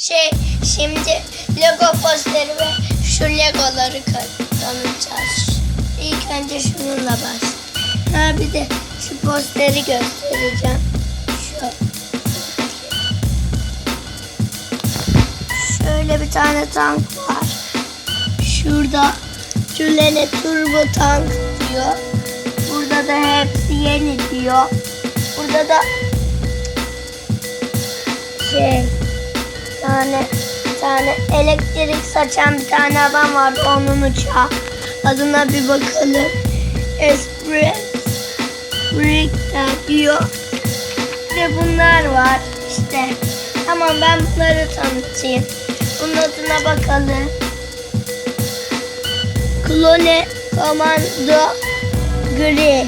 Şey şimdi Lego posteri ve şu Legoları tanıtacağız. İlk önce şununla baş. Ha bir de şu posteri göstereceğim. Şu. Şöyle bir tane tank var. Şurada Cülene Turbo Tank diyor. Burada da hepsi yeni diyor. Burada da şey tane tane elektrik saçan bir tane adam var onun uçağı. Adına bir bakalım. Brick diyor. Ve bunlar var işte. Tamam ben bunları tanıtayım. Bunun adına bakalım. Klone Komando Gri.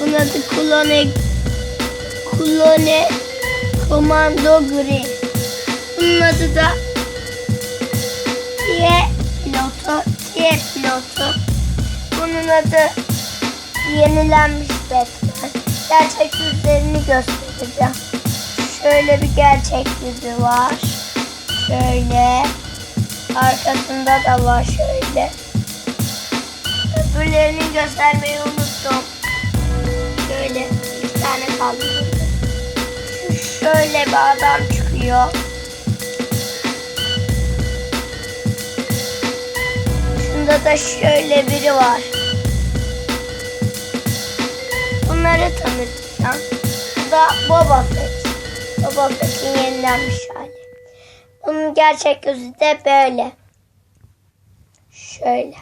Bunun adı Klone Klone Komando Gri. Bunun adı da T pilotu. T pilotu. Bunun adı yenilenmiş Batman. Gerçek yüzlerini göstereceğim. Şöyle bir gerçek yüzü var. Şöyle. Arkasında da var şöyle. Öbürlerini göstermeyi unuttum. Şöyle iki tane kaldı. Şöyle bir adam çıkıyor. Şunda da şöyle biri var. Bunları tanıtacağım. Bu da Boba Fett. Boba Fett'in yenilenmiş hali. Bunun gerçek yüzü de böyle. Şöyle.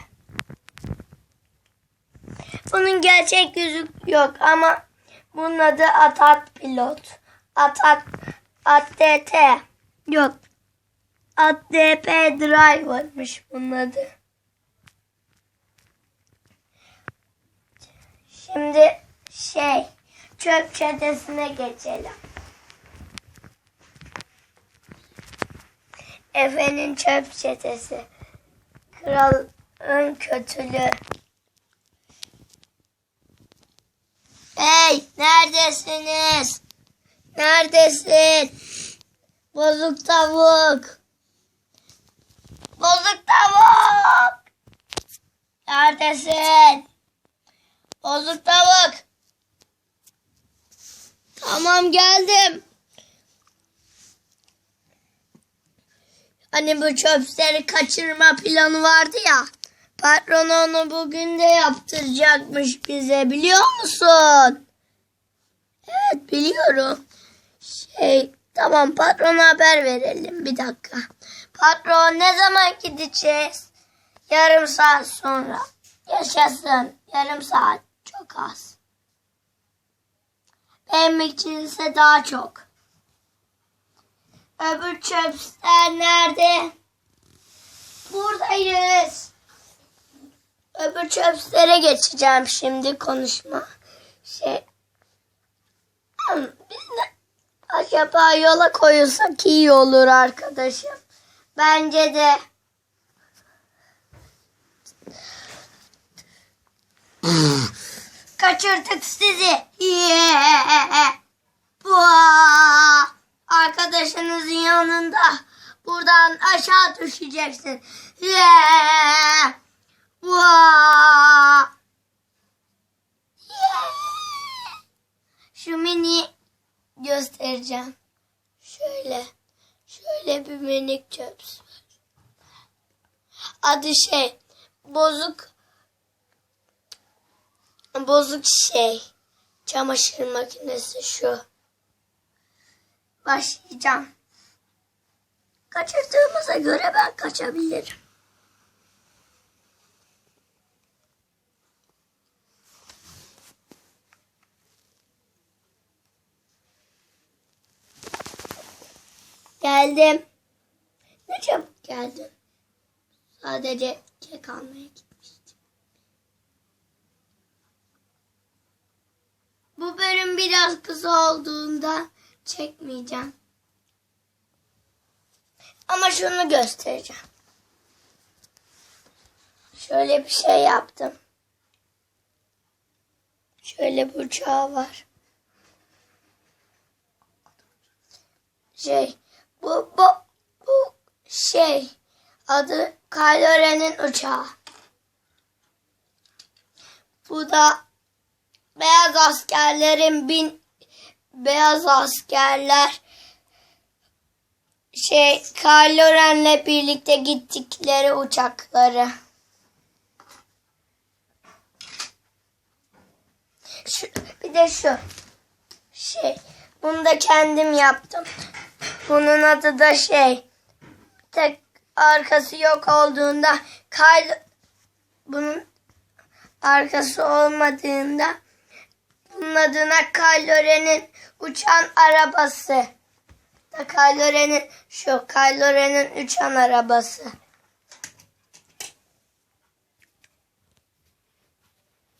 Bunun gerçek yüzü yok ama bunun adı Atat Pilot. Atat ATT yok. ATP Driver'mış bunun adı. Şimdi şey çöp çetesine geçelim. Efe'nin çöp çetesi. Kralın kötülüğü. Hey neredesiniz? Neredesin? Bozuk tavuk. Bozuk tavuk. Neredesin? Bozuk tavuk. Tamam geldim. Hani bu çöpleri kaçırma planı vardı ya. Patron onu bugün de yaptıracakmış bize biliyor musun? Evet biliyorum. Şey tamam patrona haber verelim bir dakika. Patron ne zaman gideceğiz? Yarım saat sonra. Yaşasın. Yarım saat çok az. Benim için ise daha çok. Öbür çöpler nerede? Buradayız. Öbür çöpslere geçeceğim şimdi konuşma. Şey. Hmm, Biz de acaba yola koyulsak iyi olur arkadaşım. Bence de. Kaçırdık sizi. Yeah. Arkadaşınızın yanında buradan aşağı düşeceksin. Yeah. Yeah. Şu mini göstereceğim. Şöyle. Şöyle bir minik var. Adı şey. Bozuk. Bozuk şey. Çamaşır makinesi şu. Başlayacağım. Kaçırdığımıza göre ben kaçabilirim. Geldim. Ne çabuk geldin. Sadece kek almaya gitmiştim. Bu bölüm biraz kısa olduğunda çekmeyeceğim. Ama şunu göstereceğim. Şöyle bir şey yaptım. Şöyle bıçağı var. Şey, bu, bu, bu şey adı Kylo Ren'in uçağı. Bu da beyaz askerlerin bin beyaz askerler şey Kylo Ren'le birlikte gittikleri uçakları. Şu, bir de şu şey bunu da kendim yaptım. Bunun adı da şey tek arkası yok olduğunda Kylo bunun arkası olmadığında adına Kylo uçan arabası. Da Kylo şu Kylo uçan arabası.